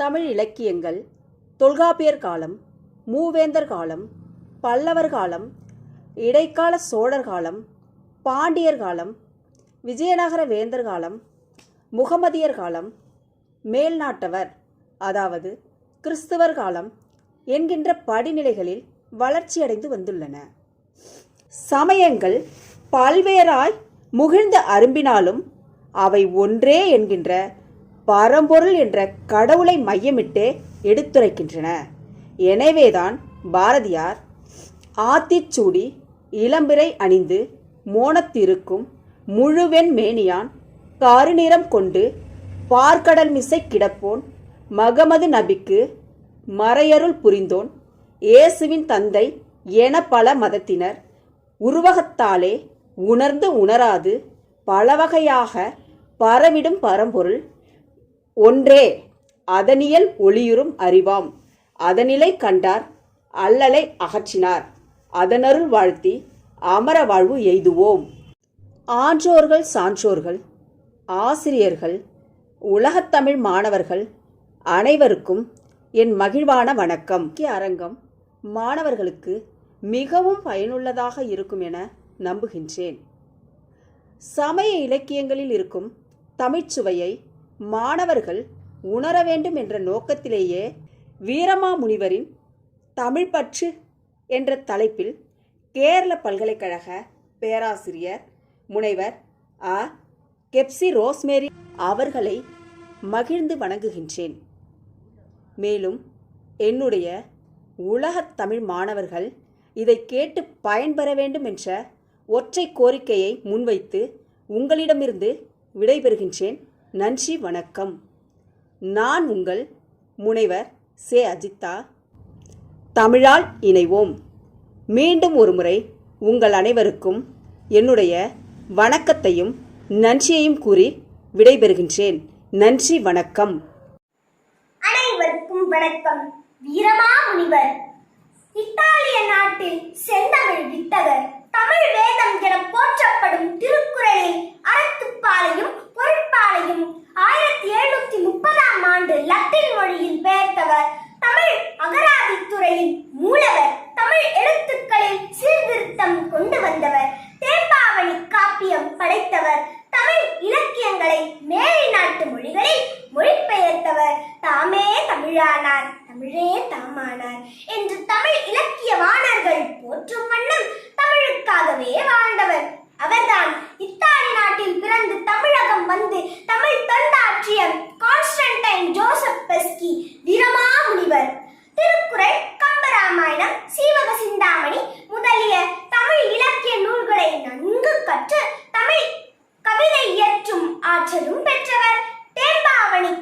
தமிழ் இலக்கியங்கள் தொல்காப்பியர் காலம் மூவேந்தர் காலம் பல்லவர் காலம் இடைக்கால சோழர் காலம் பாண்டியர் காலம் விஜயநகர வேந்தர் காலம் முகமதியர் காலம் மேல்நாட்டவர் அதாவது கிறிஸ்துவர் காலம் என்கின்ற படிநிலைகளில் வளர்ச்சியடைந்து வந்துள்ளன. சமயங்கள் பல்வேறாய் முகிழ்ந்த அரும்பினாலும் அவை ஒன்றே என்கின்ற பரம்பொருள் என்ற கடவுளை மையமிட்டே எடுத்துரைக்கின்றன. எனவேதான் பாரதியார் ஆத்திச்சூடி இளம்பிறை அணிந்து மோனத்திருக்கும் முழுவெண் மேனியான் கருநிறம் கொண்டு பார்க்கடல் மிசை கிடப்போன் மகமது நபிக்கு மறையருள் புரிந்தோன் இயேசுவின் தந்தை என பல மதத்தினர் உருவகத்தாலே உணர்ந்து உணராது பலவகையாக பரவிடும் பரம்பொருள் ஒன்றே அதனியல் ஒளியுறும் அறிவாம். அதனிலை கண்டார் அல்லலை அகற்றினார். அதனருள் வாழ்த்தி அமர வாழ்வு எய்துவோம். ஆன்றோர்கள் சான்றோர்கள் ஆசிரியர்கள் உலகத்தமிழ் மாணவர்கள் அனைவருக்கும் என் மகிழ்வான வணக்கம். கி அரங்கம் மாணவர்களுக்கு மிகவும் பயனுள்ளதாக இருக்கும் என நம்புகின்றேன். சமய இலக்கியங்களில் இருக்கும் தமிழ்ச்சுவையை மாணவர்கள் உணர வேண்டும் என்ற நோக்கத்திலேயே வீரமாமுனிவரின் தமிழ் பற்று என்ற தலைப்பில் கேரள பல்கலைக்கழக பேராசிரியர் முனைவர் அ கெப்சி ரோஸ்மேரி அவர்களை மகிழ்ந்து வணங்குகின்றேன். மேலும் என்னுடைய உலகத் தமிழ் மாணவர்கள் இதை கேட்டு பயன்பெற வேண்டும் என்ற ஒற்றை கோரிக்கையை முன்வைத்து உங்களிடமிருந்து விடைபெறுகின்றேன். நன்றி வணக்கம். நான் உங்கள் முனைவர் சே. அஜித்தா. தமிழால் இணைவோம். மீண்டும் ஒருமுறை உங்கள் அனைவருக்கும் என்னுடைய வணக்கத்தையும் நன்றியையும் கூறி விடைபெறுகின்றேன். நன்றி வணக்கம். அனைவருக்கும் வணக்கம். வீரமாமுனிவர் இத்தாலிய நாட்டில் செந்தமிழ் வித்தகர் தமிழ் வேதம் என போற்றப்படும் திருக்குறளில் அறத்துப்பாலையும் பொருட்பாலையும் ஆயிரத்தி எழுநூத்தி முப்பதாம் ஆண்டு லத்தீன் மொழியில் பெயர்த்தவர் தமிழ் அகராதி துறையின் மூலவர் தமிழ் எழுத்துக்களில் சீர்திருத்தம் கொண்டு வந்தவர் தேம்பாவணி காப்பியம் படைத்தவர் தமிழ் இலக்கியங்களை மேலை நாட்டு மொழிகளில் மொழிபெயர்த்தவர் தாமே தமிழானார் தமிழே தாமானார் என்று தமிழ் இலக்கியவாணர்கள் போற்றும் வண்ணம் தமிழுக்காகவே வாழ்ந்தவர் அவர்தான் இத்தாலி நாட்டில் பிறந்து தமிழகம் வந்து Tamil தொண்டாற்றிய Constantine Joseph Beschi Veeramamunivar Thirukkural Kambaramayanam Seevaka Chintamani முதலிய தமிழ் இலக்கிய நூல்களை நன்கு கற்று தமிழ் கவிதை இயற்றும் ஆற்றலும் பெற்றவர் தேம்பாவணி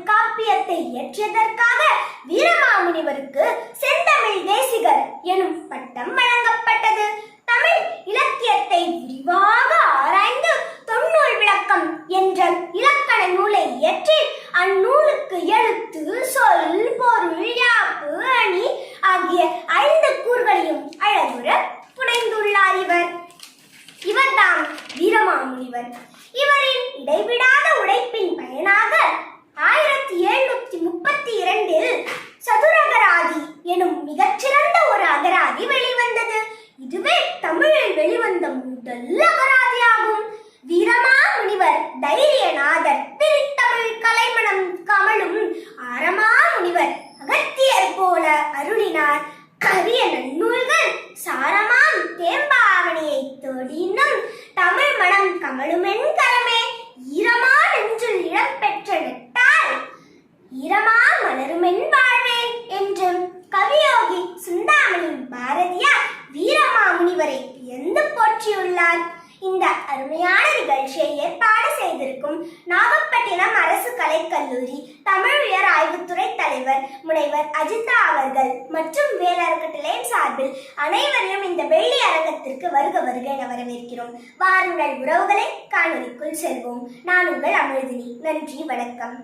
காப்பியத்தை இயற்றியதற்காக வீரமாமுனிவருக்கு செந்தமிழ் தேசிகர் எனும் பட்டம் வழங்கப்பட்டது. தமிழ் இலக்கியத்தை விரிவாக ஆராய்ந்து தொன்னூல் விளக்கம் என்ற இலக்கண நூலை இயற்றி அந்நூலுக்கு எழுத்து சொல் பொருள் யாப்பு அணி ஆகிய ஐந்து கூறுகளையும் அழகுற புனைந்துள்ளார் இவர். இவர்தான் வீரமாமுனிவர். இவரின் இடைவிடாத உழைப்பின் பயனாக ஆயிரத்தி எழுநூத்தி முப்பத்தி இரண்டில் சதுரகராதி எனும் மிகச்சிறந்த ஒரு அகராதி வெளிவந்தது. இதுவே தமிழில் வெளிவந்த முதல் அகராதியாகும். வீரமாமுனிவர் தைரியநாதர் பிரித்தமிழ் கலைமணம் கமலும் ஆரமாமுனிவர் அகத்தியர் போல அருளினார். கரிய நன்னூல்கள் சாரா வாருங்கள் காணொலிக்குள் செல்வோம். நான் உங்கள் அமிர்தினி. நன்றி வணக்கம்.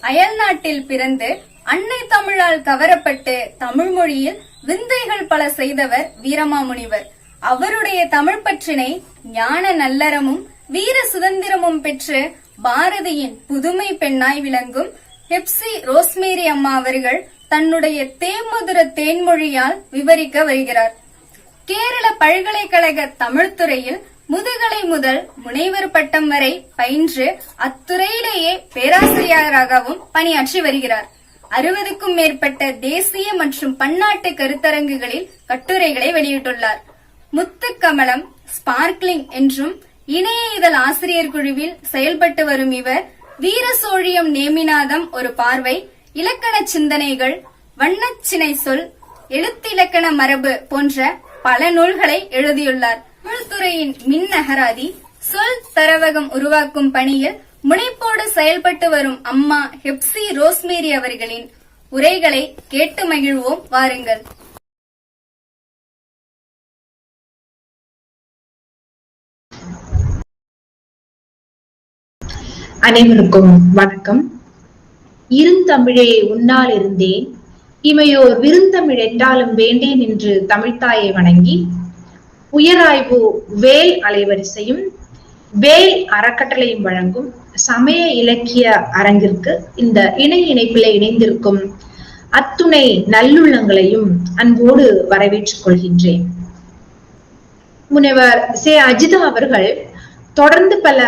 அயல் நாட்டில் பிறந்து அன்னை தமிழால் கவரப்பட்டு தமிழ் மொழியில் விந்தைகள் பல செய்தவர் வீரமாமுனிவர். அவருடைய தமிழ் பற்றினை ஞான நல்லறமும் வீர சுதந்திரமும் பெற்று பாரதியின் புதுமை பெண்ணாய் விளங்கும் ஹெப்சி ரோஸ்மேரி அம்மா அவர்கள் தன்னுடைய தேமதுர தேன்மொழியால் விவரிக்க வருகிறார். கேரள பல்கலைக்கழக தமிழ்துறையில் முதுகலை முதல் முனைவர் பட்டம் வரை பயின்று அத்துறையிலேயே பேராசிரியராகவும் பணியாற்றி வருகிறார். அறுபதுக்கும் மேற்பட்ட தேசிய மற்றும் பன்னாட்டு கருத்தரங்குகளில் கட்டுரைகளை வெளியிட்டுள்ளார். முத்துக்கமலம் ஸ்பார்க்லிங் என்றும் இணைய இதழ் ஆசிரியர் குழுவில் செயல்பட்டு வரும் இவர் வீர சோழியம் நேமிநாதம் ஒரு பார்வை இலக்கண சிந்தனைகள் வண்ணச்சினை சொல் எழுத்திலக்கண மரபு போன்ற பல நூல்களை எழுதியுள்ளார். உள்துறையின் மின் அகராதி சொல் தரவகம் உருவாக்கும் பணியில் முனைப்போடு செயல்பட்டு வரும் அம்மா ஹெப்சி ரோஸ்மேரி அவர்களின் உரைகளை கேட்டு மகிழ்வோம். வாருங்கள். அனைவருக்கும் வணக்கம். இருந்தமிழே உன்னால் இருந்தேன். இமையோர் விருந்தமிழ் என்றாலும் வேண்டேன் என்று தமிழ்த்தாயை வணங்கி உயராய்வு வேல் அலைவரிசையும் வேல் அறக்கட்டளையும் வழங்கும் சமய இலக்கிய அரங்கிற்கு இந்த இணை இணைப்பில இணைந்திருக்கும் அத்துணை நல்லுள்ளங்களையும் அன்போடு வரவேற்றுக் கொள்கின்றேன். முனைவர் சே. அஜிதா அவர்கள் தொடர்ந்து பல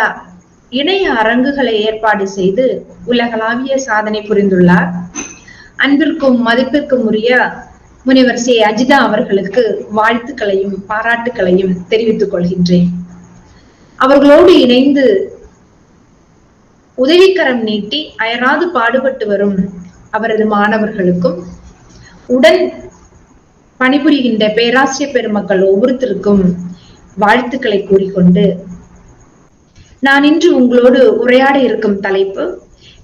இணைய அரங்குகளை ஏற்பாடு செய்து உலகளாவிய சாதனை புரிந்துள்ளார். அன்பிற்கும் மதிப்பிற்கும் உரிய முனைவர் சே. அஜிதா அவர்களுக்கு வாழ்த்துக்களையும் பாராட்டுக்களையும் தெரிவித்துக் கொள்கின்றேன். அவர்களோடு இணைந்து உதவிக்கரம் நீட்டி அயராது பாடுபட்டு வரும் அவரது மாணவர்களுக்கும் உடன் பணிபுரிகின்ற பேராசிரியர் பெருமக்கள் ஒவ்வொருத்தருக்கும் வாழ்த்துக்களை கூறிக்கொண்டு நான் இன்று உங்களோடு உரையாட இருக்கும் தலைப்பு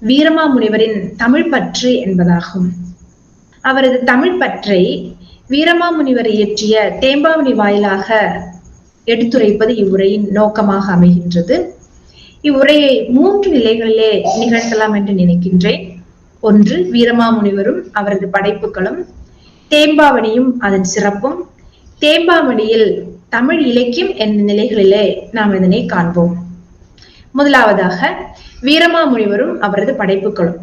வீரமா முனிவரின் தமிழ் பற்று என்பதாகும். அவரது தமிழ் பற்றை வீரமாமுனிவர் இயற்றிய தேம்பாவணி வாயிலாக எடுத்துரைப்பது இவ்வுரையின் நோக்கமாக அமைகின்றது. இவ்வுரையை மூன்று நிலைகளிலே நிகழ்த்தலாம் என்று நினைக்கின்றேன். ஒன்று வீரமாமுனிவரும் அவரது படைப்புகளும் தேம்பாவணியும் அதன் சிறப்பும். தேம்பாவணியில் தமிழ் இலக்கியம் என்ற நிலைகளிலே நாம் இதனை காண்போம். முதலாவதாக வீரமாமுனிவரும் அவரது படைப்புகளும்.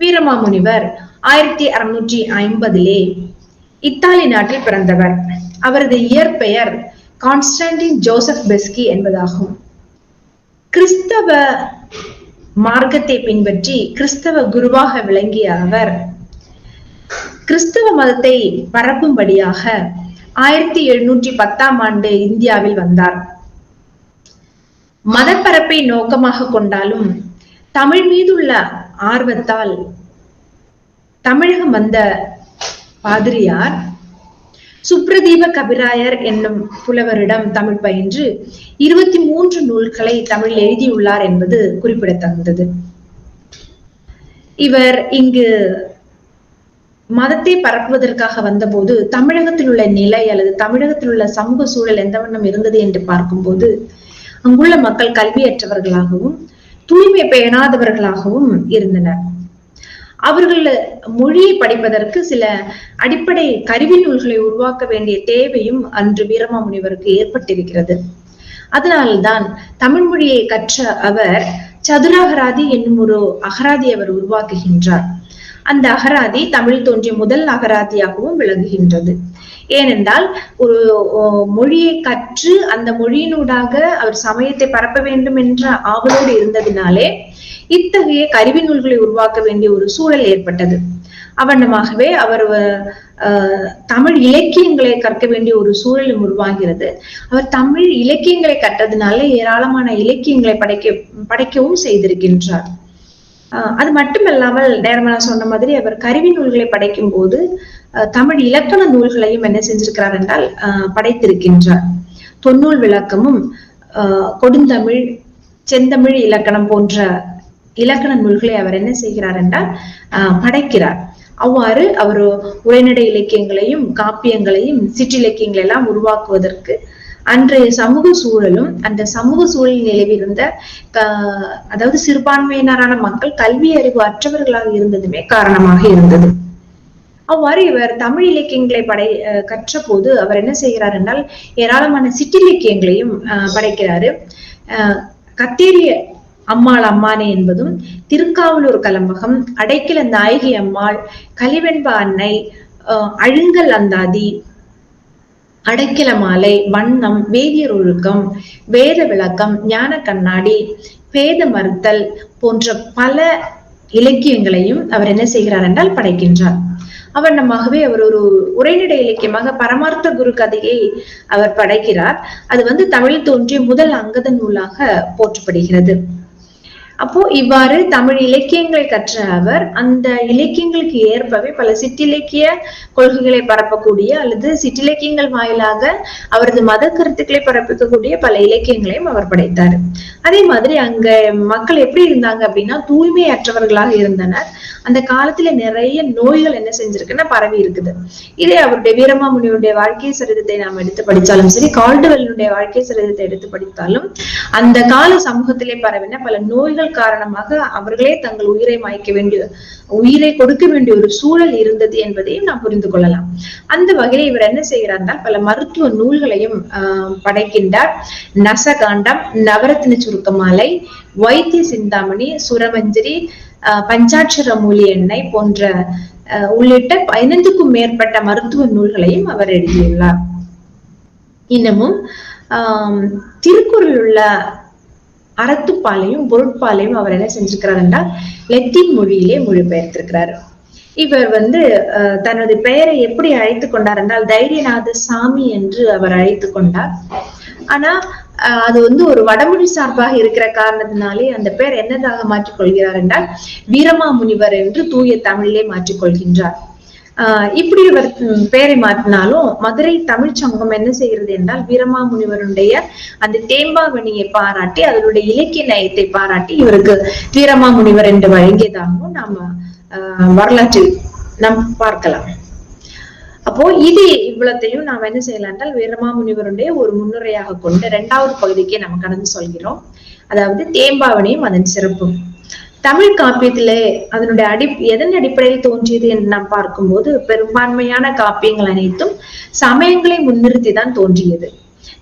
வீரமாமுனிவர் ஆயிரத்தி அறுநூற்றி ஐம்பதிலே இத்தாலி நாட்டில் பிறந்தவர். அவரது இயற்பெயர் கான்ஸ்டன்டின் ஜோசப் பெஸ்கி என்பதாகும். கிறிஸ்தவ மார்க்கத்தை பின்பற்றி கிறிஸ்தவ குருவாக விளங்கிய அவர் கிறிஸ்தவ மதத்தை பரப்பும்படியாக ஆயிரத்தி எழுநூற்றி பத்தாம் ஆண்டு இந்தியாவில் வந்தார். மதப்பரப்பை நோக்கமாக கொண்டாலும் தமிழ் மீதுள்ள ஆர்வத்தால். தமிழகம் வந்த பாதிரியார் சுப்ரதீப கபிராயர் என்னும் புலவரிடம் தமிழ் பயின்று இருபத்தி மூன்று நூல்களை தமிழ் எழுதியுள்ளார் என்பது குறிப்பிடத்தகுந்தது. இவர் இங்கு மதத்தை பரப்புவதற்காக வந்தபோது தமிழகத்தில் உள்ள நிலை அல்லது தமிழகத்தில் உள்ள சமூக சூழல் எந்த வண்ணம் இருந்தது என்று பார்க்கும்போது அங்குள்ள மக்கள் கல்வியற்றவர்களாகவும் தூய்மை பேணாதவர்களாகவும் இருந்தனர். அவர்கள் மொழியை படிப்பதற்கு சில அடிப்படை கருவி நூல்களை உருவாக்க வேண்டிய தேவையும் அன்று வீரமாமுனிவருக்கு ஏற்பட்டிருக்கிறது. அதனால்தான் தமிழ் மொழியை கற்ற அவர் சதுராகராதி என்னும் ஒரு அகராதி அவர் உருவாக்குகின்றார். அந்த அகராதி தமிழ் தோன்றிய முதல் அகராதியாகவும் விளங்குகின்றது. ஏனென்றால் ஒரு மொழியை கற்று அந்த மொழியினூடாக அவர் சமயத்தை பரப்ப வேண்டும் என்ற ஆவலோடு இருந்ததினாலே இத்தகைய கருவி நூல்களை உருவாக்க வேண்டிய ஒரு சூழல் ஏற்பட்டது. அவண்ணமாகவே அவர் தமிழ் இலக்கியங்களை கற்க வேண்டிய ஒரு சூழலும் உருவாகிறது. அவர் தமிழ் இலக்கியங்களை கற்றதுனால ஏராளமான இலக்கியங்களை படைக்க படைக்கவும் செய்திருக்கின்றார். அது மட்டுமல்லாமல் நேரமா சொன்ன மாதிரி அவர் கருவி நூல்களை படைக்கும் போது தமிழ் இலக்கண நூல்களையும் என்ன செஞ்சிருக்கிறார் என்றால் படைத்திருக்கின்றார். தொன்னூல் விளக்கமும் கொடுந்தமிழ் செந்தமிழ் இலக்கணம் போன்ற இலக்கண நூல்களை அவர் என்ன செய்கிறார் என்றால் படைக்கிறார். அவ்வாறு அவர் உரைநடை இலக்கியங்களையும் காப்பியங்களையும் சிற்றிலக்கியங்களை எல்லாம் உருவாக்குவதற்கு அன்றைய சமூக சூழலும் அந்த சமூக சூழலில் நிலவிருந்த அதாவது சிறுபான்மையினரான மக்கள் கல்வி அறிவு அற்றவர்களாக இருந்ததுமே காரணமாக இருந்தது. அவ்வாறு இவர் தமிழ் இலக்கியங்களை படை கற்ற போது அவர் என்ன செய்கிறார் என்றால் ஏராளமான சிற்றிலக்கியங்களையும் படைக்கிறாரு. கத்தேரிய அம்மாள் அம்மானே என்பதும் திருக்காவலூர் கலம்பகம் அடைக்கல நாயகி அம்மாள் கலிவெண்ப அன்னை அஹ் அழுங்கல் அந்தாதி அடைக்கல மாலை வண்ணம் வேதியர் ஒழுக்கம் வேத விளக்கம் ஞான கண்ணாடி பேத மறுத்தல் போன்ற பல இலக்கியங்களையும் அவர் என்ன செய்கிறார் என்றால் படைக்கின்றார். அவர் நம்மாகவே அவர் ஒரு உரைநடை இலக்கியமாக பரமார்த்த குரு கதையை அவர் படைக்கிறார். அது வந்து தமிழில் தோன்றிய முதல் அங்கத நூலாக போற்றப்படுகிறது. அப்போ இவ்வாறு தமிழ் இலக்கியங்களை கற்ற அவர் அந்த இலக்கியங்களுக்கு ஏற்பவே பல சிற்றிலக்கிய கொள்கைகளை பரப்பக்கூடிய அல்லது சிற்றிலக்கியங்கள் வாயிலாக அவரது மத கருத்துக்களை பரப்பிக்கக்கூடிய பல இலக்கியங்களையும் அவர் படைத்தார். அதே மாதிரி அங்க மக்கள் எப்படி இருந்தாங்க அப்படின்னா தூய்மையற்றவர்களாக இருந்தனர். அந்த காலத்துல நிறைய நோய்கள் என்ன செஞ்சிருக்குன்னா பரவி இருக்குது. இதே அவருடைய வீரமாமுனியுடைய வாழ்க்கை சரிதத்தை நாம் எடுத்து படித்தாலும் சரி கால்டுவெல்லுடைய வாழ்க்கை சரிதத்தை எடுத்து படித்தாலும் அந்த கால சமூகத்திலே பரவின பல நோய்கள் காரணமாக அவர்களே தங்கள் உயிரை மாய்க்க வேண்டிய உயிரை கொடுக்க வேண்டிய ஒரு சூழல் இருந்தது என்பதையும் நாம் புரிந்து கொள்ளலாம். அந்த வகையில் இவர் என்ன செய்கிறார்னால் பல மருத்துவ நூல்களையும் படைக்கின்றார். நசகாண்டம் நவரத்ன சுருக்கமாலை வைத்திய சிந்தாமணி சுரமஞ்சரி பஞ்சாட்சர மூலி எண்ணெய் போன்ற உள்ளிட்ட பதினைந்துக்கும் மேற்பட்ட மருத்துவ நூல்களையும் அவர் எழுதியுள்ளார். இன்னமும் ஆஹ் திருக்குறள் உள்ள அறத்துப்பாலையும் பொருட்பாலையும் அவர் என்ன செஞ்சிருக்கிறார் என்றால் லத்தீன் மொழியிலே மொழிபெயர்த்திருக்கிறார். இவர் வந்து அஹ், தனது பெயரை எப்படி அழைத்து கொண்டார் என்றால் தைரியநாத சாமி என்று அவர் அழைத்து கொண்டார். ஆனா அது வந்து ஒரு வடமொழி சார்பாக இருக்கிற காரணத்தினாலே அந்த பெயர் என்னதாக மாற்றிக் கொள்கிறார் என்றால் வீரமாமுனிவர் என்று தூய தமிழிலே மாற்றிக்கொள்கின்றார் ஆஹ் இப்படி இவர் பெயரை மாற்றினாலும் மதுரை தமிழ்ச் சங்கம் என்ன செய்கிறது என்றால் வீரமாமுனிவருடைய அந்த தேம்பாவணியை பாராட்டி அதனுடைய இலக்கிய நயத்தை பாராட்டி இவருக்கு வீரமாமுனிவர் என்று வழங்கியதாகவும் நாம ஆஹ் வரலாற்றில் நாம் பார்க்கலாம். அப்போ இது இவ்வளத்தையும் நாம் என்ன செய்யலாம் என்றால் வீரமாமுனிவருடைய ஒரு முன்னுரையாக கொண்டு இரண்டாவது பகுதிக்கு நம்ம கடந்து சொல்கிறோம். அதாவது தேம்பாவணியும் அதன் சிறப்பும். தமிழ் காப்பியத்திலே அதனுடைய அடி எதன் அடிப்படையில் தோன்றியது என்று நாம் பார்க்கும்போது பெரும்பான்மையான காப்பியங்கள் அனைத்தும் சமயங்களை முன்னிறுத்தி தான் தோன்றியது.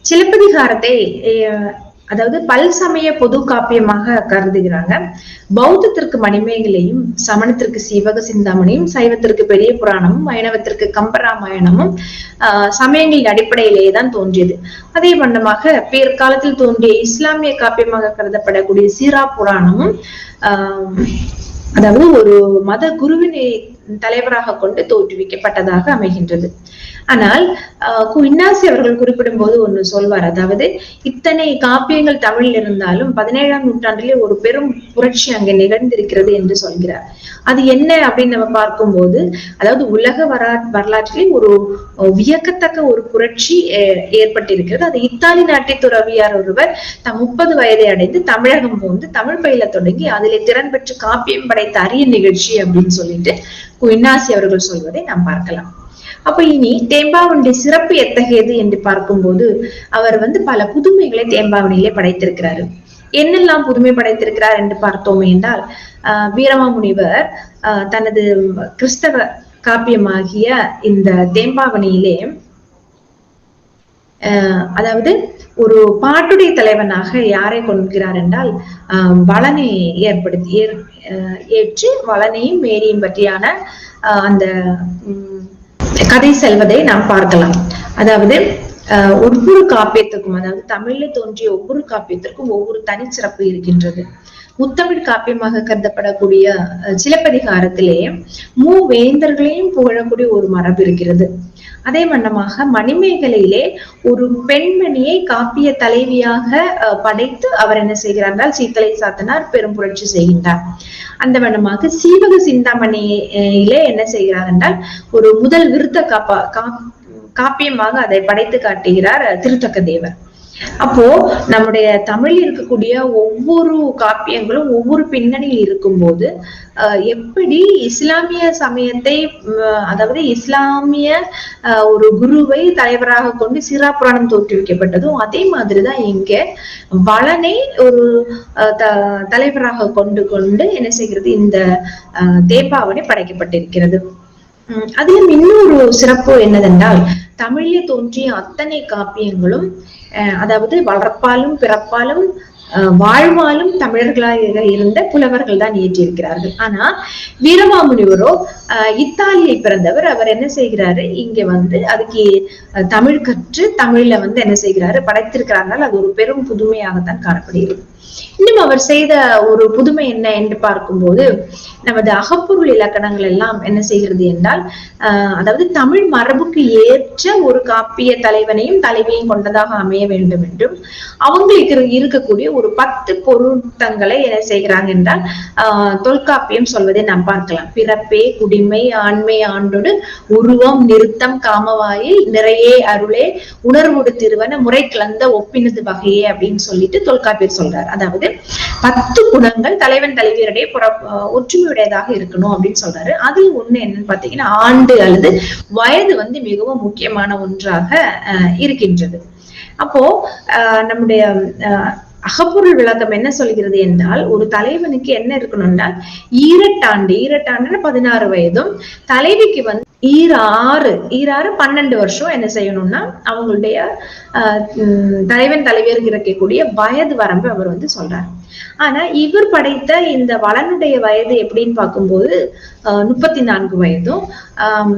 சிலப்பதிகாரத்தை அஹ், அதாவது பல் சமய பொது காப்பியமாக கருதுகிறாங்க. பௌத்தத்திற்கு மணிமேகலையும் சமணத்திற்கு சீவக சிந்தாமணியும் சைவத்திற்கு பெரிய புராணமும் வைணவத்திற்கு கம்பராமாயணமும் ஆஹ் சமயங்களின் அடிப்படையிலேயே தான் தோன்றியது. அதே வண்ணமாக பிற்காலத்தில் தோன்றிய இஸ்லாமிய காப்பியமாக கருதப்படக்கூடிய சீரா புராணமும் ஆஹ் அதாவது ஒரு மத குருவினை தலைவராக கொண்டு தோற்றுவிக்கப்பட்டதாக அமைகின்றது. ஆனால் ஆஹ் இன்னாசி அவர்கள் குறிப்பிடும் போது ஒண்ணு சொல்வார். அதாவது இத்தனை காப்பியங்கள் தமிழில் இருந்தாலும் பதினேழாம் நூற்றாண்டிலே ஒரு பெரும் புரட்சி அங்கே நிகழ்ந்திருக்கிறது என்று சொல்கிறார். அது என்ன அப்படின்னு நம்ம பார்க்கும்போது அதாவது உலக வரா வரலாற்றிலே ஒரு வியக்கத்தக்க ஒரு புரட்சி ஏற்பட்டிருக்கிறது. அது இத்தாலி நாட்டை துறவியார் ஒருவர் தம் முப்பது வயதை அடைந்து தமிழகம் வந்து தமிழ் பயில தொடங்கி அதிலே திறன் பெற்று காப்பியம் படைத்த அரிய நிகழ்ச்சி அப்படின்னு சொல்லிட்டு கு அவர்கள் சொல்வதை நாம் பார்க்கலாம். அப்ப இனி தேம்பாவனுடைய சிறப்பு எத்தகையது என்று பார்க்கும்போது அவர் வந்து பல புதுமைகளை தேம்பாவனிலே படைத்திருக்கிறாரு. என்னெல்லாம் புதுமை படைத்திருக்கிறார் என்று பார்த்தோம் என்றால் ஆஹ் வீரமாமுனிவர் ஆஹ் தனது கிறிஸ்தவ காப்பியமாகிய இந்த தேம்பாவணியிலே ஆஹ் அதாவது ஒரு பாட்டுடைய தலைவனாக யாரை கொள்கிறார் என்றால் ஆஹ் வளனை ஏற்படுத்தி ஏற்- ஏற்று வளனையும் மேரியும் பற்றியான ஆஹ் அந்த உம், கதை செல்வதை நாம் பார்க்கலாம். அதாவது ஆஹ் ஒவ்வொரு காப்பியத்துக்கும் அதாவது தமிழ்ல தோன்றிய ஒவ்வொரு காப்பியத்திற்கும் ஒவ்வொரு தனிச்சிறப்பு இருக்கின்றது. முத்தமிழ் காப்பியமாக கருதப்படக்கூடிய சிலப்பதிகாரத்திலே மூ வேந்தர்களையும் புகழக்கூடிய ஒரு மரபு இருக்கிறது. அதே வண்ணமாக மணிமேகலையிலே ஒரு பெண்மணியை காப்பிய தலைவியாக அஹ், படைத்து அவர் என்ன செய்கிறார் என்றால் சீத்தலை சாத்தனார் பெரும் புரட்சி செய்கின்றார். அந்த வண்ணமாக சீவக சிந்தாமணியிலே என்ன செய்கிறார் என்றால் ஒரு முதல் விருத்த காப்பா கா- காப்பியமாக அதை படைத்து காட்டுகிறார் திருத்தக்க தேவர். அப்போ நம்முடைய தமிழில் இருக்கக்கூடிய ஒவ்வொரு காப்பியங்களும் ஒவ்வொரு பின்னணியில் இருக்கும்போது எப்படி இஸ்லாமிய சமயத்தை அதாவது இஸ்லாமிய ஒரு குருவை தலைவராக கொண்டு சிரா புராணம் தோற்றுவிக்கப்பட்டதோ அதே மாதிரிதான் இங்க வளனை ஒரு அஹ், த- தலைவராக கொண்டு கொண்டு என்ன செய்கிறது? இந்த அஹ், தேப்பாவணி படைக்கப்பட்டிருக்கிறது. உம் அதிலும் இன்னொரு சிறப்பு என்னதென்றால் தமிழில் தோன்றிய அத்தனை காப்பியங்களும் அஹ், அதாவது வளர்ப்பாலும் பிறப்பாலும் வாழ்வாலும் தமிழர்களாக இருந்த புலவர்கள் தான் இயற்றியிருக்கிறார்கள் ஆனா வீரமாமுனிவரோ அஹ், பிறந்தவர் அவர் என்ன செய்கிறாரு? இங்க வந்து அதுக்கு தமிழ் கற்று தமிழ்ல வந்து என்ன செய்கிறாரு? படைத்திருக்கிறார்கள் அது ஒரு பெரும் புதுமையாகத்தான் காணப்படுகிறது. இன்னும் அவர் செய்த ஒரு புதுமை என்ன என்று பார்க்கும்போது நமது அகப்பொருள் இலக்கணங்கள் எல்லாம் என்ன செய்கிறது என்றால் ஆஹ் அதாவது தமிழ் மரபுக்கு ஏற்ற ஒரு காப்பிய தலைவனையும் தலைவியையும் கொண்டதாக அமைய வேண்டும் என்றும் அவங்களுக்கு இருக்கக்கூடிய ஒரு பத்து பொருத்தங்களை என்ன செய்கிறாங்க என்றால் ஆஹ் தொல்காப்பியம் சொல்வதை நாம் பார்க்கலாம். பிறப்பே குடிமை ஆண்மை ஆண்டோடு உருவம் நிறுத்தம் காமவாயில் நிறையே அருளே உணர்வுடு திருவன முறை கலந்த ஒப்பினது வகையே அப்படின்னு சொல்லிட்டு தொல்காப்பியர் சொல்றார். அதாவது பத்து குணங்கள் தலைவன் தலைவியருடைய புற ஒற்றுமையுடையதாக இருக்கணும் அப்படின்னு சொல்றாரு. அதில் ஒண்ணு என்னன்னு பாத்தீங்கன்னா ஆண்டு அல்லது வயது வந்து மிகவும் முக்கியமான ஒன்றாக இருக்கின்றது. அப்போ ஆஹ் நம்முடைய அகப்பொருள் விளக்கம் என்ன சொல்கிறது என்றால் ஒரு தலைவனுக்கு என்ன இருக்கணும்னா ஈரட்டாண்டு ஈரட்டாண்டு பதினாறு வயதும் தலைவிக்கு வந்து ஈராறு ஈராறு பன்னெண்டு வருஷம் என்ன செய்யணும்னா அவங்களுடைய தலைவன் தலைவியருக்கு இருக்கக்கூடிய வயது வரம்பு அவர் வந்து சொல்றார். ஆனா இவர் படைத்த இந்த வளனுடைய வயது எப்படின்னு பார்க்கும்போது ஆஹ் முப்பத்தி நான்கு வயதும் ஆஹ்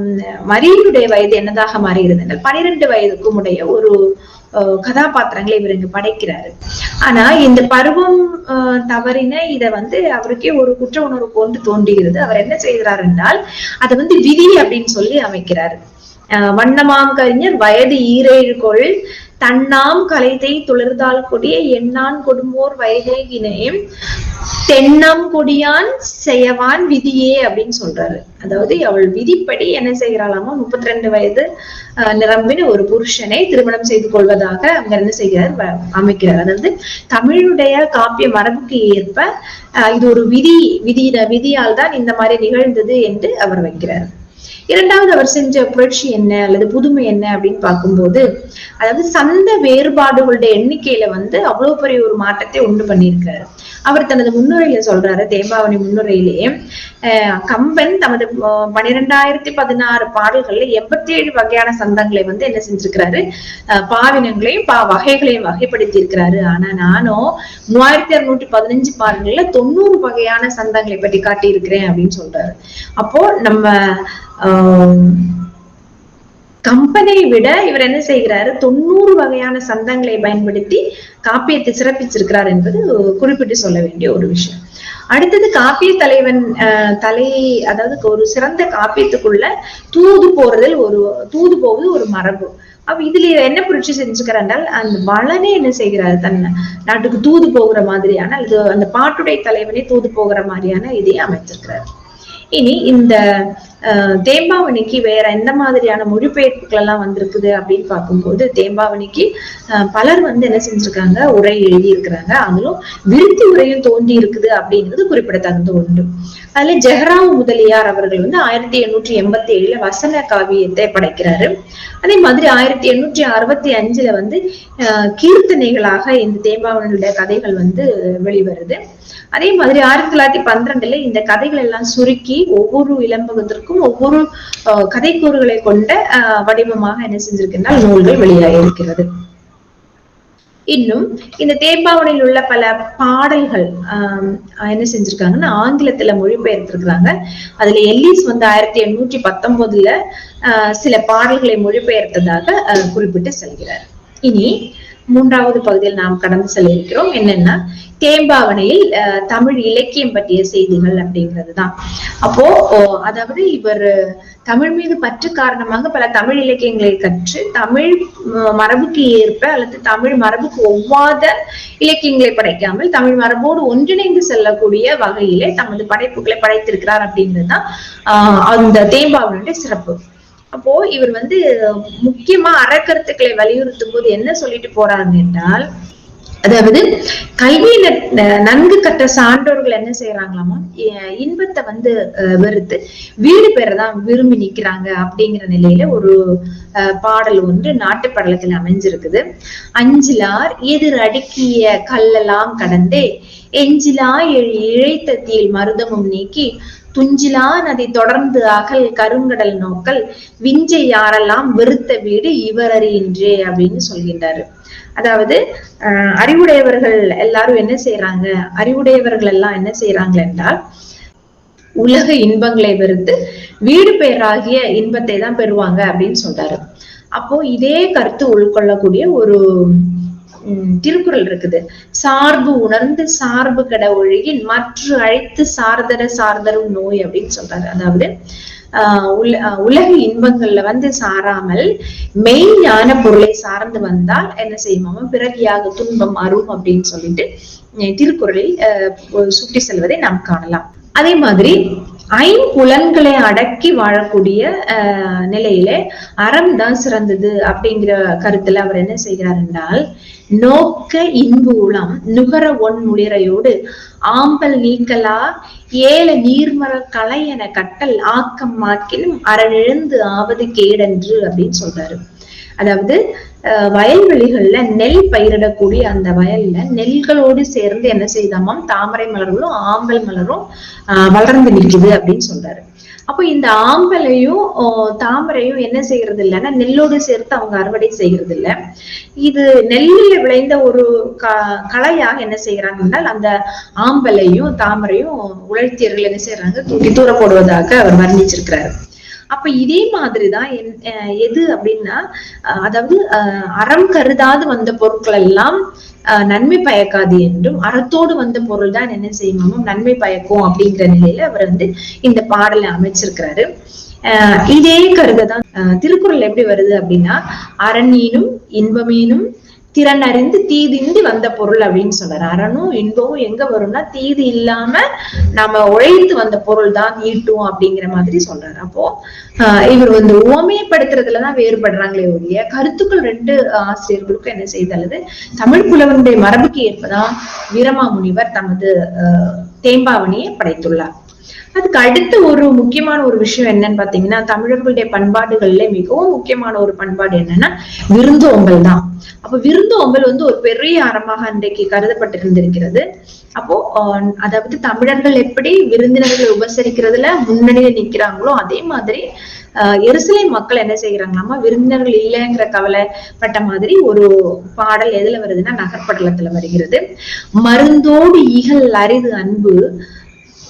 மரியனுடைய வயது என்னதாக மாறுகிறது என்றால் பனிரெண்டு வயதுக்கும் உடைய ஒரு கதாபாத்திரங்களை இவர் இங்க படைக்கிறாரு. ஆனா இந்த பருவம் ஆஹ் தவறின இத வந்து அவருக்கே ஒரு குற்ற உணர்வு போன்று தோன்றுகிறது. அவர் என்ன செய்கிறார் என்றால் அதை வந்து விதி அப்படின்னு சொல்லி அமைக்கிறாரு. வண்ணமாம் கவிஞர் வயது ஈரேழு கொள் தன்னாம் கலைதை துளிர்தால் கொடிய எண்ணான் கொடுமோர் வயதேகினேம் தென்னாம் கொடியான் செய்யவான் விதியே அப்படின்னு சொல்றாரு. அதாவது அவள் விதிப்படி என்ன செய்கிறாளாமா? முப்பத்தி ரெண்டு வயது நிரம்பின ஒரு புருஷனை திருமணம் செய்து கொள்வதாக அங்க என்ன செய்கிறார் அமைக்கிறார். அதாவது தமிழுடைய காப்பிய மரபுக்கு ஏற்ப இது ஒரு விதி விதி விதியால் தான் இந்த மாதிரி நிகழ்ந்தது என்று அவர் வைக்கிறார். இரண்டாவது அவர் செஞ்ச புரட்சி என்ன அல்லது புதுமை என்ன அப்படின்னு பார்க்கும்போது அதாவது சந்த வேறுபாடுகளுடைய எண்ணிக்கையில வந்து அவ்வளவு பெரிய ஒரு மாற்றத்தை உண்டு பண்ணியிருக்காரு. அவர் தனது முன்னுரையில சொல்றாரு தேம்பாவணி முன்னுரையிலேயே கம்பன் தமது பனிரெண்டாயிரத்தி பன்னிரெண்டாயிரத்தி பதினாறு பாடல்கள்ல எண்பத்தி ஏழு வகையான சந்தங்களை வந்து என்ன செஞ்சிருக்கிறாரு? அஹ், பாவினங்களையும் பா வகைகளையும் வகைப்படுத்தி இருக்கிறாரு ஆனா நானும் மூவாயிரத்தி அறுநூற்றி பதினஞ்சு பாடல்கள்ல தொண்ணூறு வகையான சந்தங்களை பற்றி காட்டியிருக்கிறேன் அப்படின்னு சொல்றாரு. அப்போ நம்ம கம்பனை விட இவர் என்ன செய்கிறாரு? தொண்ணூறு வகையான சந்தங்களை பயன்படுத்தி காப்பியத்தை சிறப்பிச்சிருக்கிறார் என்பது குறிப்பிட்டு சொல்ல வேண்டிய ஒரு விஷயம். அடுத்தது காப்பிய தலைவன் ஆஹ் தலை அதாவது ஒரு சிறந்த காப்பியத்துக்குள்ள தூது போறதில் ஒரு தூது போவது ஒரு மரபு. அப்ப இதுல என்ன புரட்சி செஞ்சுக்கிறாண்டால் அந்த வளனே என்ன செய்கிறாரு? தன் நாட்டுக்கு தூது போகிற மாதிரியான இது அந்த பாட்டுடை தலைவனே தூது போகிற மாதிரியான இதையே அமைச்சிருக்கிறாரு இனி இந்த தேம்பாவணிக்கு வேற எந்த மாதிரியான மொழிபெயர்ப்புகள் எல்லாம் வந்திருக்குது அப்படின்னு பார்க்கும்போது தேம்பாவணிக்கு பலர் வந்து என்ன செஞ்சிருக்காங்க? உரை எழுதி இருக்கிறாங்க அதிலும் விருத்தி உரையும் தோன்றி இருக்குது அப்படிங்கிறது குறிப்பிடத்தகுந்த ஒன்று. அதுல ஜெஹராவ் முதலியார் அவர்கள் வந்து ஆயிரத்தி எண்ணூற்றி எண்பத்தி ஏழுல வசன காவியத்தை படைக்கிறாரு. அதே மாதிரி ஆயிரத்தி எண்ணூற்றி அறுபத்தி அஞ்சுல வந்து கீர்த்தனைகளாக இந்த தேம்பாவணியுடைய கதைகள் வந்து வெளிவருது. அதே மாதிரி ஆயிரத்தி தொள்ளாயிரத்தி பன்னிரெண்டுல இந்த கதைகள் எல்லாம் சுருக்கி ஒவ்வொரு இளம்பகத்திற்கும் ஒவ்வொரு கதைக்கூறுகளை கொண்ட வடிவமாக என்ன செஞ்சிருக்கின்றால் நூல்கள் வெளியாகி இருக்கிறது இன்னும் இந்த தேம்பாவணையில் உள்ள பல பாடல்கள் என்ன செஞ்சிருக்காங்கன்னா ஆங்கிலத்துல மொழிபெயர்த்திருக்கிறாங்க. அதுல எல்லிஸ் வந்து ஆயிரத்தி எண்ணூற்றி பத்தொன்பதுல சில பாடல்களை மொழிபெயர்த்ததாக குறிப்பிட்டு செல்கிறார். இனி மூன்றாவது பகுதியில் நாம் கடந்து செல்ல இருக்கிறோம் என்னன்னா தேம்பாவணையில் தமிழ் இலக்கியம் பற்றிய செய்திகள் அப்படிங்கிறது தான் அப்போ அதாவது இவர் தமிழ் மீது பற்று காரணமாக பல தமிழ் இலக்கியங்களை கற்று தமிழ் மரபுக்கு ஏற்ப அல்லது தமிழ் மரபுக்கு ஒவ்வாத இலக்கியங்களை படைக்காமல் தமிழ் மரபோடு ஒன்றிணைந்து செல்லக்கூடிய வகையிலே தமது படைப்புகளை படைத்திருக்கிறார் அப்படின்றதுதான் ஆஹ் அந்த தேம்பாவனுடைய சிறப்பு. அப்போ இவர் வந்து முக்கியமா அறக்கருத்துக்களை வலியுறுத்தும் போது என்ன சொல்லிட்டு போறாங்க என்றால் அதாவது கல்வியில நன்கு கற்ற சான்றோர்கள் என்ன செய்யறாங்களாமா இன்பத்தை வந்து வெறுத்து வீடு பெறதான் விரும்பி நிக்கிறாங்க அப்படிங்கிற நிலையில ஒரு அஹ், பாடல் ஒன்று நாட்டு படலத்துல அமைஞ்சிருக்குது. அஞ்சிலார் எதிர் அடுக்கிய கல்லெல்லாம் கடந்தே எஞ்சிலா எழி இழைத்த மருதமும் நீக்கி துஞ்சிலா நதி தொடர்ந்து அகல் கருங்கடல் நோக்கல் விஞ்சை யாரெல்லாம் வெறுத்த வீடு இவரறியின்றே அப்படின்னு சொல்கின்றாரு. அதாவது அஹ் அறிவுடையவர்கள் எல்லாரும் என்ன செய்யறாங்க அறிவுடையவர்கள் எல்லாம் என்ன செய்யறாங்க என்றால் உலக இன்பங்களை வெறுத்து வீடு பெயராகிய இன்பத்தை தான் பெறுவாங்க அப்படின்னு சொல்றாரு. அப்போ இதே கருத்து உள்கொள்ளக்கூடிய ஒரு திருக்குறள் இருக்குது. சார்பு உணர்ந்து சார்பு கட ஒழுகின் மற்ற அழைத்து சார்தர சார்தரும் நோய் அப்படின்னு சொல்றாரு. அதாவது ஆஹ் உல உலக இன்பங்கள்ல வந்து சாராமல் மெய் ஞான பொருளை சார்ந்து வந்தால் என்ன செய்யுமோ பிறகியாக துன்பம் அரும் அப்படின்னு சொல்லிட்டு அஹ் திருக்குறளில் சுட்டி செல்வதை நாம் காணலாம். அதே மாதிரி ஐம்புலன்களை அடக்கி வாழக்கூடிய ஆஹ் நிலையில அறம் தான் சிறந்தது அப்படிங்கிற கருத்துல அவர் என்ன செய்கிறார் என்றால் நோக்க இன்பு உளம் நுகர ஒன் முளிரையோடு ஆம்பல் நீக்கலா ஏல நீர்மர கலை என கட்டல் ஆக்கம் மாக்கினும் அறநிழந்து ஆவது கேடன்று அப்படின்னு சொல்றாரு. அதாவது வயல்வெளிகள்ல நெல் பயிரிடக்கூடிய அந்த வயல்ல நெல்களோடு சேர்ந்து என்ன செய்தாமாம்? தாமரை மலர்களும் ஆம்பல் மலரும் ஆஹ், வளர்ந்து நிற்குது அப்படின்னு சொல்றாரு. அப்போ இந்த ஆம்பலையும் ஆஹ், தாமரையும் என்ன செய்யறது இல்லைன்னா நெல்லோடு சேர்த்து அவங்க அறுவடை செய்யறது இல்ல இது நெல்லில் விளைந்த ஒரு க கலையாக என்ன செய்யறாங்க என்றால் அந்த ஆம்பலையும் தாமரையும் உழைத்தியர்கள் என்ன செய்யறாங்க? தூக்கி தூர போடுவதாக அவர் வர்ணிச்சிருக்கிறாரு. அப்ப இதே மாதிரிதான் என்- அஹ் எது அப்படின்னா அஹ் அதாவது அஹ் அறம் கருதாது வந்த பொருட்கள் எல்லாம் அஹ் நன்மை பயக்காது என்றும் அறத்தோடு வந்த பொருள் தான் என்ன செய்யணும் நன்மை பயக்கும் அப்படிங்கிற நிலையில அவர் வந்து இந்த பாடலை அமைச்சிருக்கிறாரு. இதே கருதை தான் திருக்குறள் எப்படி வருது அப்படின்னா அரண்மீனும் இன்பமீனும் திறன் அறிந்து தீதின்றி வந்த பொருள் அப்படின்னு சொல்றாரு. அரணும் இன்பமும் எங்க வரும்னா தீதி இல்லாம நாம உழைத்து வந்த பொருள் தான் ஈட்டும் அப்படிங்கிற மாதிரி சொல்றாரு. அப்போ ஆஹ் இவர் வந்து உவமையப்படுத்துறதுலதான் வேறுபடுறாங்களே ஒழிய கருத்துக்கள் ரெண்டு ஆசிரியர்களுக்கும் என்ன செய்து அல்லது தமிழ் புலவனுடைய மரபுக்கு ஏற்பதான் வீரமாமுனிவர் தமது ஆஹ் தேம்பாவணியை படைத்துள்ளார். அதுக்கு அடுத்த ஒரு முக்கியமான ஒரு விஷயம் என்னன்னு பாத்தீங்கன்னா தமிழர்களுடைய பண்பாடுகள்ல மிகவும் முக்கியமான ஒரு பண்பாடு என்னன்னா விருந்தோம்பல் தான். அப்ப விருந்தோம்பல் வந்து ஒரு பெரிய அறமாக அன்றைக்கு கருதப்பட்டு இருந்திருக்கிறது அப்போ அதாவது தமிழர்கள் எப்படி விருந்தினர்களை உபசரிக்கிறதுல முன்னணியில நிக்கிறாங்களோ அதே மாதிரி ஆஹ் எருசலை மக்கள் என்ன செய்யறாங்களாமா விருந்தினர்கள் இல்லைங்கிற கவலைப்பட்ட மாதிரி ஒரு பாடல் எதுல வருதுன்னா நகர்படலத்துல வருகிறது. மருந்தோடு ஈகல் அரிது அன்பு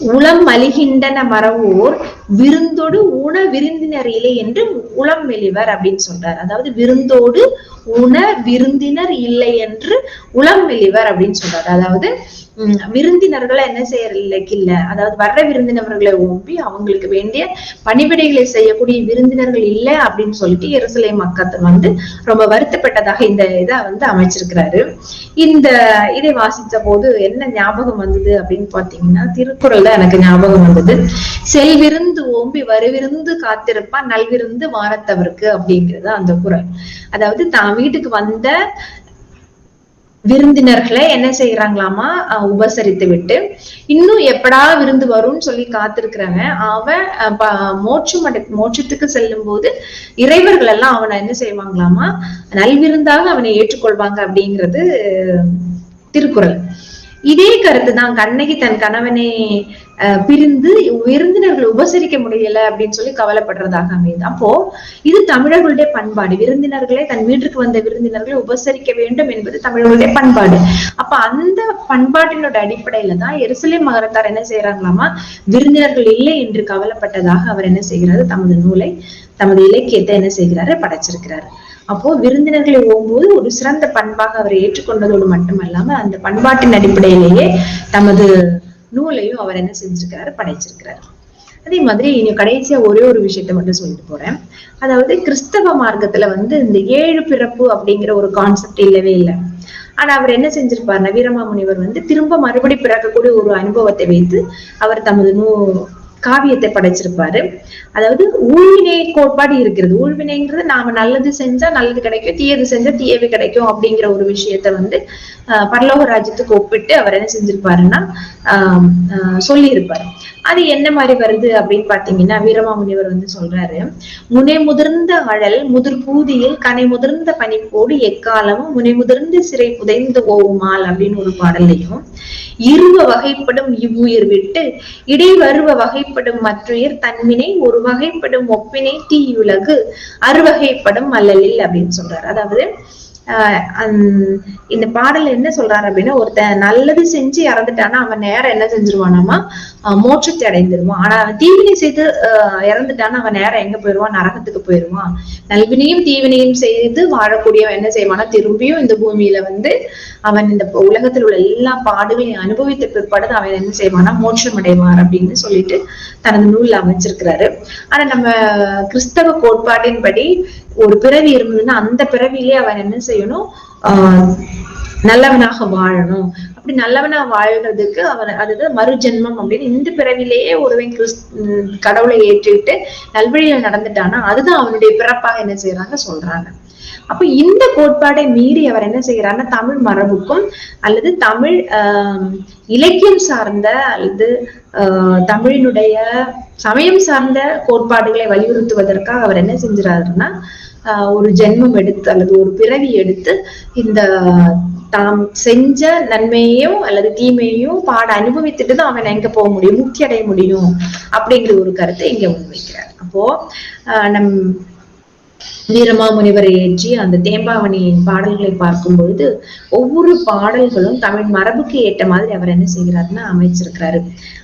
உளம் மலிகின்றன மறவோர் விருந்தோடு உண விருந்தினர் இல்லை என்று உளம் மெலிவர் அப்படின்னு சொல்றாரு. அதாவது விருந்தோடு உண விருந்தினர் இல்லை என்று உளம் வெளிவர் அப்படின்னு சொல்றாரு. அதாவது விருந்தினர்களை என்ன செய்யறதுக்கு இல்ல அதாவது வர்ற விருந்தினர்களை ஓம்பி அவங்களுக்கு வேண்டிய பணிவிடைகளை செய்யக்கூடிய விருந்தினர்கள் இல்லை அப்படின்னு சொல்லிட்டு எருசலை மக்கள் வந்து ரொம்ப வருத்தப்பட்டதாக இந்த இதை வந்து அமைச்சிருக்கிறாரு. இந்த இதை வாசித்த போது என்ன ஞாபகம் வந்தது அப்படின்னு பாத்தீங்கன்னா திருக்குறள் தான் எனக்கு ஞாபகம் வந்தது. செல்விருந்து ஓம்பி வருவிருந்து காத்திருப்பான் நல்விருந்து வாரத்தவருக்கு அப்படிங்கிறது அந்த குறள். அதாவது தான் வீட்டுக்கு வந்த விருந்தினர்களை என்ன செய்யறாங்களாமா உபசரித்து விட்டு. இன்னும் எப்படா விருந்து வரும்னு சொல்லி காத்திருக்கிறவன் அவன் மோட்சம் அடை மோட்சத்துக்கு செல்லும் போது இறைவர்கள் எல்லாம் அவனை என்ன செய்வாங்களாமா? நல்விருந்தாக அவனை ஏற்றுக்கொள்வாங்க அப்படிங்கிறது திருக்குறள். இதே கருத்து தான் கண்ணகி தன் கணவனை பிரிந்து விருந்தினர்கள் உபசரிக்க முடியல அப்படின்னு சொல்லி கவலைப்படுறதாக அமையுது. அப்போ இது தமிழர்களுடைய பண்பாடு. விருந்தினர்களை தன் வீட்டுக்கு வந்த விருந்தினர்களை உபசரிக்க வேண்டும் என்பது தமிழர்களுடைய பண்பாடு. அப்ப அந்த பண்பாட்டினோட அடிப்படையில தான் எருசலேம் மகரத்தார் என்ன செய்யறாங்களாமா விருந்தினர்கள் இல்லை என்று கவலைப்பட்டதாக அவர் என்ன செய்கிறாரு? தமது நூலை தமது இலக்கியத்தை என்ன செய்கிறாரு? படைச்சிருக்கிறாரு. அப்போ விருந்தினர்களை ஓங்கும்போது ஒரு சிறந்த பண்பாக அவர் ஏற்றுக்கொண்டதோடு மட்டுமல்லாம அந்த பண்பாட்டின் அடிப்படையிலேயே தமது நூலையும் அவர் என்ன செஞ்சிருக்கிறாரு? படைச்சிருக்கிறாரு. அதே மாதிரி இனி கடைசியா ஒரே ஒரு விஷயத்த மட்டும் சொல்லிட்டு போறேன். அதாவது கிறிஸ்தவ மார்க்கத்துல வந்து இந்த ஏழு பிறப்பு அப்படிங்கிற ஒரு கான்செப்ட் இல்லவே இல்லை. ஆனா அவர் என்ன செஞ்சிருப்பாருன்னா வீரமாமுனிவர் வந்து திரும்ப மறுபடி பிறக்கக்கூடிய ஒரு அனுபவத்தை வைத்து அவர் தமது நூ காவியத்தை படைச்சிருப்பாரு. அதாவது ஊழ்வினை கோட்பாடு இருக்கிறது. ஊழ்வினைங்கிறது நாம நல்லது செஞ்சா நல்லது கிடைக்கும் தீயது செஞ்சா தீயவு கிடைக்கும் அப்படிங்கிற ஒரு விஷயத்த வந்து ஆஹ் பரலோக ராஜ்யத்துக்கு ஒப்பிட்டு அவர் என்ன செஞ்சிருப்பாருன்னா ஆஹ் ஆஹ் சொல்லியிருப்பாரு. அது என்ன மாதிரி வருது அப்படின்னு பாத்தீங்கன்னா வீரமாமுனிவர் வந்து சொல்றாரு முனை முதிர்ந்த அழல் முதிர் பூதியில் கனை முதிர்ந்த பனிப்போடு எக்காலமும் முனை முதிர்ந்த சிறை புதைந்து ஓவுமால் அப்படின்னு ஒரு பாடல்லையும் இருவ வகைப்படும் இவ்வுயிர் விட்டு இடை வருவ வகைப்படும் மற்றுயிர் தன்மினை ஒரு வகைப்படும் ஒப்பினை தீயுலகு அறுவகைப்படும் அல்லலில் அப்படின்னு சொல்றாரு. அதாவது இந்த பாடல் என்ன சொல்றாரு அப்படின்னா ஒருத்தன் நல்லது செஞ்சு இறந்துட்டானா அவன் நேரம் என்ன செஞ்சிருவானாமா ஆஹ் மோட்சத்தை அடைந்துருவான். ஆனா தீவினை செய்து அஹ் இறந்துட்டானா அவன் நேரம் எங்க போயிடுவான்? நரகத்துக்கு போயிடுவான். நல்வினையும் தீவினையும் செய்து வாழக்கூடியவன் என்ன செய்வானா திரும்பியும் இந்த பூமியில வந்து அவன் இந்த உலகத்தில் உள்ள எல்லா பாடுகளையும் அனுபவித்த பிற்பாடு அவன் என்ன செய்வானா மோட்சம் அடைவார் அப்படின்னு சொல்லிட்டு தனது நூல்ல அமைச்சிருக்கிறாரு ஆனா நம்ம கிறிஸ்தவ கோட்பாட்டின்படி ஒரு பிறவி இருந்ததுன்னா அந்த பிறவிலே அவன் என்ன செய்யணும்? ஆஹ் நல்லவனாக வாழணும். அப்படி நல்லவனா வாழ்றதுக்கு அவன் அதுதான் மறுஜென்மம் அப்படின்னு இந்த பிறவிலேயே ஒருவன் கிறிஸ் கடவுளை ஏற்றுக்கிட்டு நல்வழியில நடந்துட்டானா அதுதான் அவனுடைய பிறப்பாக என்ன செய்யறாங்க சொல்றாங்க. அப்ப இந்த கோட்பாடை மீறி அவர் என்ன செய்யறாருன்னா தமிழ் மரபுக்கும் அல்லது தமிழ் ஆஹ் இலக்கியம் சார்ந்த அல்லது ஆஹ் தமிழினுடைய சமயம் சார்ந்த கோட்பாடுகளை வலியுறுத்துவதற்காக அவர் என்ன செஞ்சுறாருன்னா ஆஹ் ஒரு ஜென்மம் எடுத்து அல்லது ஒரு பிறவி எடுத்து இந்த தாம் செஞ்ச நன்மையையும் அல்லது தீமையையும் பாட அனுபவித்துட்டு தான் அவன் எங்க போக முடியும் முக்தி அடைய முடியும் அப்படிங்கிற ஒரு கருத்தை இங்க முன்வைக்கிறார். அப்போ ஆஹ் நம் வீரமாமுனிவரை ஏற்றி அந்த தேம்பாவணியின் பாடல்களை பார்க்கும் பொழுது ஒவ்வொரு பாடல்களும் தமிழ் மரபுக்கு ஏற்ற மாதிரி அவர் என்ன செய்கிறாருன்னா அமைச்சிருக்கிறாரு.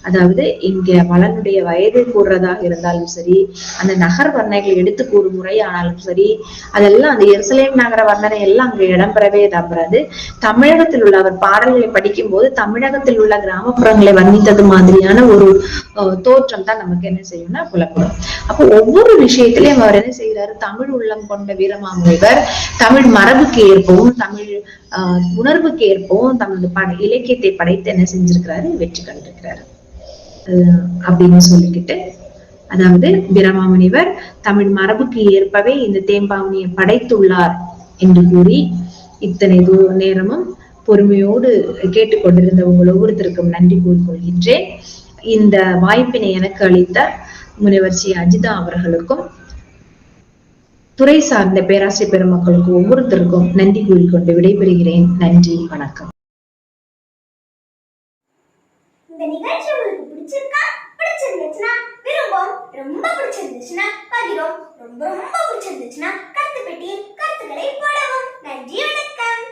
அதாவது இங்க வளனுடைய வயது கூறுறதாக இருந்தாலும் சரி அந்த நகர் வர்ணைகள் எடுத்து கூறும் முறையானாலும் சரி அதெல்லாம் அந்த எருசலேம் நகர வர்ணனை எல்லாம் அங்க இடம்பெறவே இடம்பெறாது தமிழகத்தில் உள்ள அவர் பாடல்களை படிக்கும் போது தமிழகத்தில் உள்ள கிராமப்புறங்களை வர்ணித்தது மாதிரியான ஒரு தோற்றம் தான் நமக்கு என்ன செய்யும்னா புலப்படும். அப்போ ஒவ்வொரு விஷயத்திலையும் அவர் என்ன செய்கிறாரு தமிழ் உள்ள உள்ளம் கொண்ட வீரமாமுனிவர் தமிழ் மரபுக்கு ஏற்பவும் தமிழ் ஆஹ் உணர்வுக்கு ஏற்பவும் தமது பட இலக்கியத்தை படைத்து என்ன செஞ்சிருக்கிறாரு? வெற்றி கண்டிருக்கிறாரு. அஹ் அப்படின்னு சொல்லிக்கிட்டு அதாவது வீரமாமுனிவர் தமிழ் மரபுக்கு ஏற்பவே இந்த தேம்பாவணியை படைத்துள்ளார் என்று கூறி இத்தனை தூ நேரமும் பொறுமையோடு கேட்டுக்கொண்டிருந்த உங்கள் ஒவ்வொருத்தருக்கும் நன்றி கூறிக்கொள்கின்றேன். இந்த வாய்ப்பினை எனக்கு அளித்த முனைவர் ஸ்ரீ அஜிதா அவர்களுக்கும் துறை சார்ந்த பேராசிரியர் பெருமக்களுக்கு ஒவ்வொருத்தருக்கும் நன்றி கூறிக்கொண்டு விடைபெறுகிறேன். நன்றி வணக்கம். இந்த நிகழ்ச்சி உங்களுக்கு பிடிச்சிருக்கா? பிடிச்சிருந்துச்சுன்னா விரும்பும் ரொம்ப பிடிச்சிருந்துச்சுன்னா பகிரும் ரொம்ப ரொம்ப பிடிச்சிருந்துச்சுன்னா கருத்து பெட்டி கருத்துக்களை போடவும். நன்றி வணக்கம்.